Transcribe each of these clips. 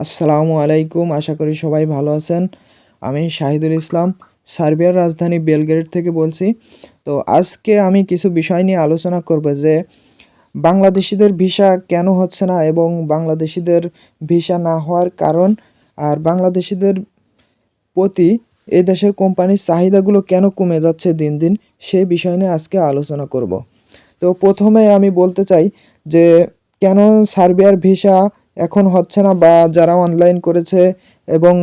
আসসালামু আলাইকুম, আশা করি সবাই ভালো আছেন। আমি শাহিদুল ইসলাম, সার্বিয়ার রাজধানী বেলগ্রেড থেকে বলছি। তো আজকে আমি কিছু বিষয় নিয়ে আলোচনা করব যে, বাংলাদেশিদের ভিসা কেন হচ্ছে না এবং বাংলাদেশিদের ভিসা না হওয়ার কারণ, আর বাংলাদেশিদের প্রতি এ দেশের কোম্পানির চাহিদাগুলো কেন কমে যাচ্ছে দিন দিন সেই বিষয় নিয়ে আজকে আলোচনা করব। তো প্রথমে আমি বলতে চাই যে, কেন সার্বিয়ার ভিসা এখন হচ্ছে না বা যারা অনলাইন করেছে এবং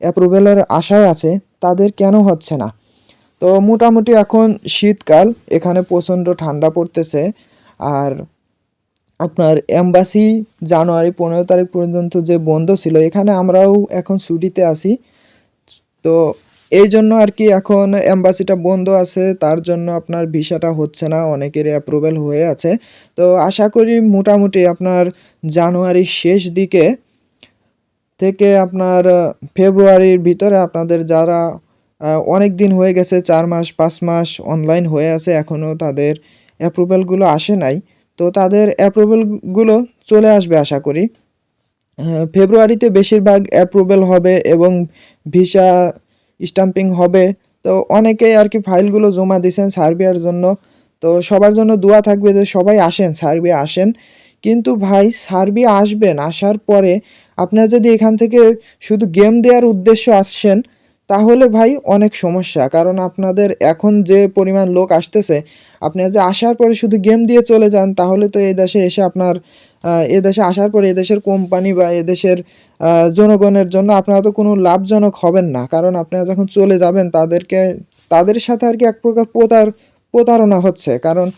অ্যাপ্রুভেলের আশায় আছে, তাদের কেন হচ্ছে না? তো মোটামুটি এখন শীতকাল, এখানে প্রচণ্ড ঠান্ডা পড়তেছে। আর আপনার অ্যাম্বাসি জানুয়ারি পনেরো তারিখ পর্যন্ত যে বন্ধ ছিল, এখানে আমরাও এখন ছুটিতে আছি। তো এই জন্য আর কি এখন অ্যাম্বাসিটা বন্ধ আছে, তার জন্য আপনার ভিসাটা হচ্ছে না, অনেকেরই অ্যাপ্রুভেল হয়ে আছে। তো আশা করি মোটামুটি আপনার জানুয়ারির শেষ দিকে থেকে আপনার ফেব্রুয়ারির ভিতরে আপনাদের যারা অনেক দিন হয়ে গেছে, চার মাস, পাঁচ মাস অনলাইন হয়ে আছে, এখনও তাদের অ্যাপ্রুভেলগুলো আসে নাই। তো তাদের অ্যাপ্রুভেলগুলো চলে আসবে আশা করি। ফেব্রুয়ারিতে বেশিরভাগ অ্যাপ্রুভেল হবে এবং ভিসা স্টাম্পিং হবে। তো অনেকেই আর কি ফাইলগুলো জমা দিয়েছেন সার্বিয়ার জন্য। তো সবার জন্য দোয়া থাকবে যে সবাই আসেন, সার্বিয়া আসেন। কিন্তু ভাই, সার্বিয়া আসবেন, আসার পরে আপনারা যদি এখান থেকে শুধু গেম দেওয়ার উদ্দেশ্য আসছেন তাহলে ভাই অনেক সমস্যা। কারণ আপনাদের এখন যে পরিমাণ লোক আসতেছে, আপনি যদি আসার পরে শুধু গেম দিয়ে চলে যান, তাহলে তো এই দেশে এসে আপনার এ দেশে আসার পরে এদেশের কোম্পানি বা এদেশের জনগণের জন্য আপনারা তো কোনো লাভজনক হবেন না। কারণ আপনারা যখন চলে যাবেন, তাদেরকে, তাদের সাথে আর কি এক প্রকার প্রতার, প্রতারণা হচ্ছে। কারণ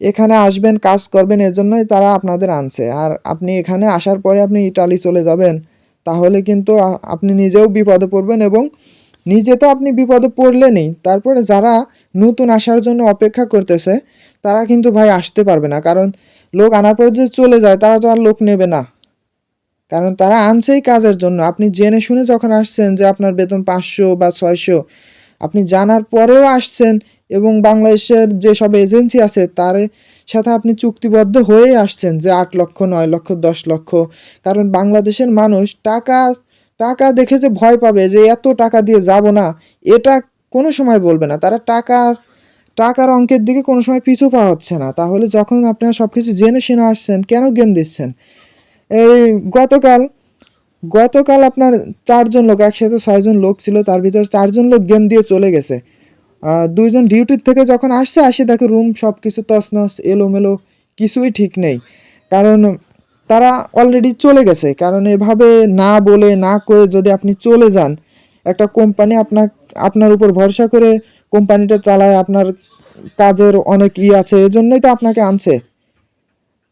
এখানে আসবেন, কাজ করবেন, এজন্যই তারা আপনাদের আনছে। আর আপনি এখানে আসার পরে আপনি ইটালি চলে যাবেন তাহলে কিন্তু আপনি নিজেও বিপদে পড়বেন এবং নিজে তো আপনি বিপদে পড়লেনই। তারপরে যারা নতুন আসার জন্য অপেক্ষা করতেছে, তারা কিন্তু ভাই আসতে পারবে না। কারণ লোক আনার পর যে চলে যায়, তারা তো আর লোক নেবে না। কারণ তারা আনছেই কাজের জন্য। আপনি জেনে শুনে যখন আসছেন যে আপনার বেতন পাঁচশো বা ছয়শো আপনি জানার পরেও আসছেন এবং বাংলাদেশের যেসব এজেন্সি আছে, তার সাথে আপনি চুক্তিবদ্ধ হয়ে আসছেন যে আট লক্ষ, নয় লক্ষ, দশ লক্ষ। কারণ বাংলাদেশের মানুষ টাকা টাকা দেখে যে ভয় পাবে যে এত টাকা দিয়ে যাব না, এটা কোনো সময় বলবে না। তারা টাকার টাকার অঙ্কের দিকে কোনো সময় পিছু পাওয়া হচ্ছে না। তাহলে যখন আপনারা সব কিছু জেনে শুনে আসছেন, কেন গেম দিচ্ছেন? এই গতকাল গতকাল আপনার চারজন লোক, একসাথে ছয়জন লোক ছিল, তার ভিতরে চারজন লোক গেম দিয়ে চলে গেছে। দুইজন ডিউটির থেকে যখন আসছে, আসে দেখে রুম সব কিছু তছনছ, এলোমেলো, কিছুই ঠিক নেই। কারণ তারা অলরেডি চলে গেছে। কারণ এভাবে না বলে, না করে যদি আপনি চলে যান, একটা কোম্পানি আপনার আপনার উপর ভরসা করে কোম্পানিটা চালায়, আপনার কাজের অনেক ই আছে, এজন্যই তো আপনাকে আনছে।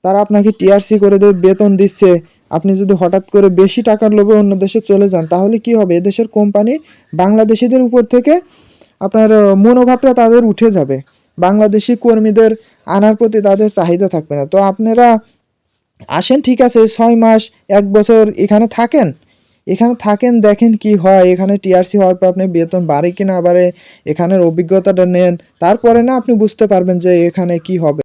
তারা আপনাকে টিআরসি করে দেবে, বেতন দিচ্ছে। আপনি যদি হঠাৎ করে বেশি টাকার লোভে অন্য দেশে চলে যান, তাহলে কি হবে? এদেশের কোম্পানি বাংলাদেশিদের উপর থেকে আপনার মনোভাবটা তাদের উঠে যাবে। বাংলাদেশি কর্মীদের আনার প্রতি তাদের চাহিদা থাকবে না। তো আপনারা আসেন, ঠিক আছে, ছয় মাস, এক বছর এখানে থাকেন। এখানে থাকেন, দেখেন কি হয়। এখানে টিআরসি হওয়ার পর আপনি বেতন বাড়ে কি না বাড়ে, এখানের অভিজ্ঞতাটা নেন। তারপরে না আপনি বুঝতে পারবেন যে এখানে কি হবে।